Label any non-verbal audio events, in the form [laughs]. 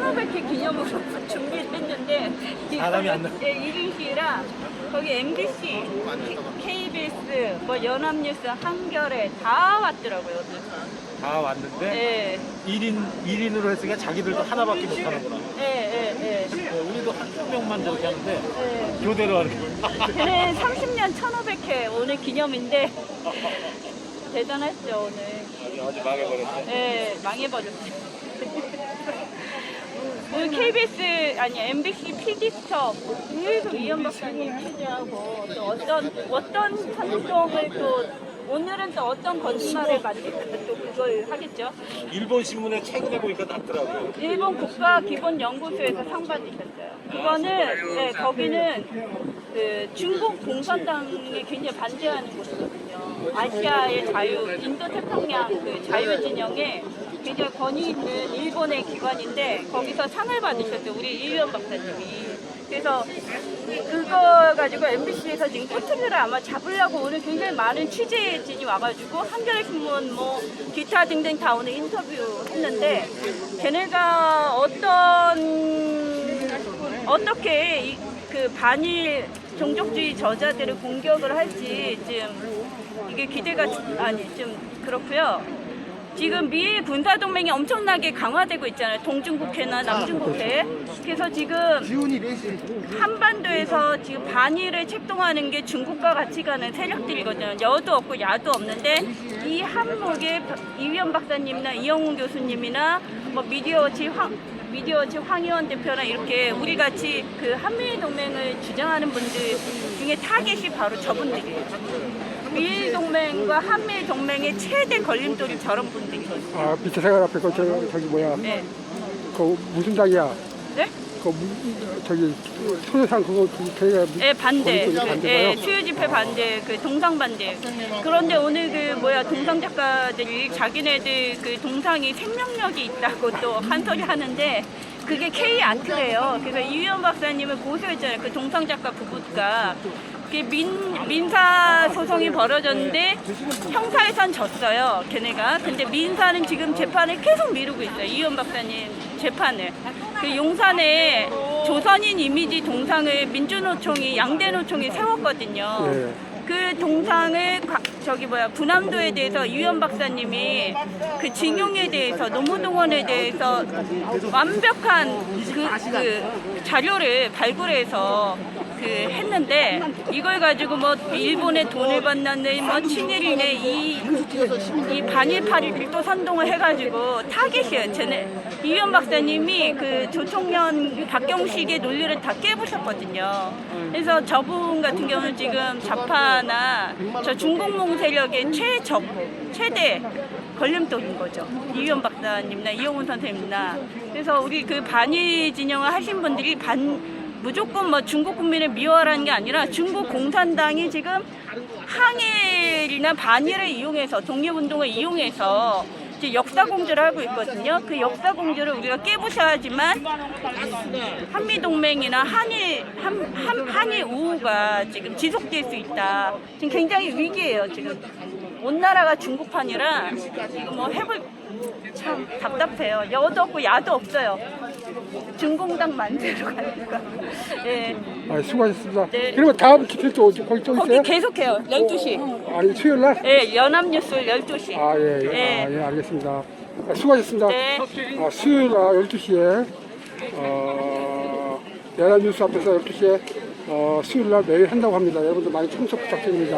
1500회 기념으로 [laughs] 준비를 했는데 사람이 안 나- 예, 이rin시랑 거기 MBC, KBS, 뭐 연합뉴스, 한겨레 다 왔더라고요. 다 왔는데 예, 1인 1인으로 했으니까 자기들도 하나밖에 못 하는구나. 예, 예, 예. 어, 우리도 한 명만 저렇게 하는데 예. 교대로 하는 거. 걔네 30년 1500회 오늘 기념인데 [laughs] 대단했죠 오늘. 아주 망해버렸어. 네, 망해버렸어요. [laughs] KBS 아니 MBC PD 스톱 계속 이현 박사님 취재하고 또 어떤 어떤 선동을 또 오늘은 또 어떤 거짓말을 만들까 또 그걸 하겠죠. 일본 신문에 최근에 보니까 났더라고요. 일본 국가 기본 연구소에서 상 받으셨어요. 그거는 네, 거기는 그 중국 공산당에 굉장히 반대하는 곳이거든요. 아시아의 자유, 인도 태평양 그 자유 진영에 굉장히 권위 있는 일본의 기관인데 거기서 상을 받으셨어요. 우리 이유연 박사님이. 그래서 그거 가지고 MBC에서 지금 꼬투리를 아마 잡으려고 오늘 굉장히 많은 취재진이 와가지고 한겨레 신문 뭐 기타 등등 다 오늘 인터뷰 했는데 걔네가 어떤 어떻게 이, 그 반일 종족주의 저자들을 공격을 할지 좀 이게 기대가 아니 좀 그렇고요. 지금 미일 군사 동맹이 엄청나게 강화되고 있잖아요. 동중국해나 남중국해. 그래서 지금 한반도에서 지금 반일을 책동하는 게 중국과 같이 가는 세력들이거든요. 여도 없고 야도 없는데 이 한목에 이위원 박사님이나 이영훈 교수님이나 뭐 미디어워치 황 미디어워치 황희원 대표나 이렇게 우리 같이 그 한미일 동맹을 주장하는 분들 중에 타겟이 바로 저분들이에요. 미일 동맹과 한미일 동맹의 최대 걸림돌이 저런 분들이거든요. 아, 밑에 생활 앞에 그 저, 저기 뭐야 네. 그 무슨 당이야 네? 그 무, 저기 소녀상 그거 그 걔가 예, 반대. 거기서 그, 반대가요? 예, 수요 집회 반대, 그 동상 반대. 그런데 오늘 그 뭐야 동상 작가들이 자기네들 그 동상이 생명력이 있다고 또 한 소리 하는데 그게 K 아트래요. 그래서 이유연 박사님을 고소했잖아요. 그 동상 작가 부부가. 그 민, 민사 소송이 벌어졌는데 형사에선 졌어요. 걔네가. 근데 민사는 지금 재판을 계속 미루고 있어요. 이유연 박사님 재판을. 그 용산에 조선인 이미지 동상을 민주노총이 양대노총이 세웠거든요. 예. 그 동상을 과- 저기 뭐야 군함도에 대해서 유현 박사님이 그 징용에 대해서 노무동원에 대해서 완벽한 그, 그 자료를 발굴해서 그 했는데 이걸 가지고 뭐 일본에 돈을 받는 뭐 친일이네 이, 이 반일파리를 또 선동을 해가지고 타겟이에요. 쟤네 이현 박사님이 그 조총련 박경식의 논리를 다 깨부셨거든요. 그래서 저분 같은 경우는 지금 좌파나 저 중공몽 세력의 최적 최대 걸림돌인 거죠. 이현 박사님이나 이용훈 선생님이나 그래서 우리 그 반일 진영을 하신 분들이 반 무조건 뭐 중국 국민을 미워하라는 게 아니라 중국 공산당이 지금 항일이나 반일을 이용해서 독립운동을 이용해서 이제 역사 공주를 하고 있거든요. 그 역사 공주를 우리가 깨부셔야지만 한미 동맹이나 한일 한, 한 한일 우호가 지금 지속될 수 있다. 지금 굉장히 위기예요. 지금 온 나라가 중국판이라 이거 뭐 해볼 참 답답해요. 여도 없고 야도 없어요. 중공당 만세로 가니까. 예. 아, 수고하셨습니다. 네. 그러면 다음 기필 또 어디- 거기 또 거기 있어요? 계속해요. 12시. 아니 수요일 날? 예, 연합뉴스 12시. 아 예, 예. 예. 아, 예 알겠습니다. 아, 수고하셨습니다. 네. 아, 수요일 날 12시에 어, 연합뉴스 앞에서 12시에 어, 수요일 날 매일 한다고 합니다. 여러분들 많이 참석 부탁드립니다.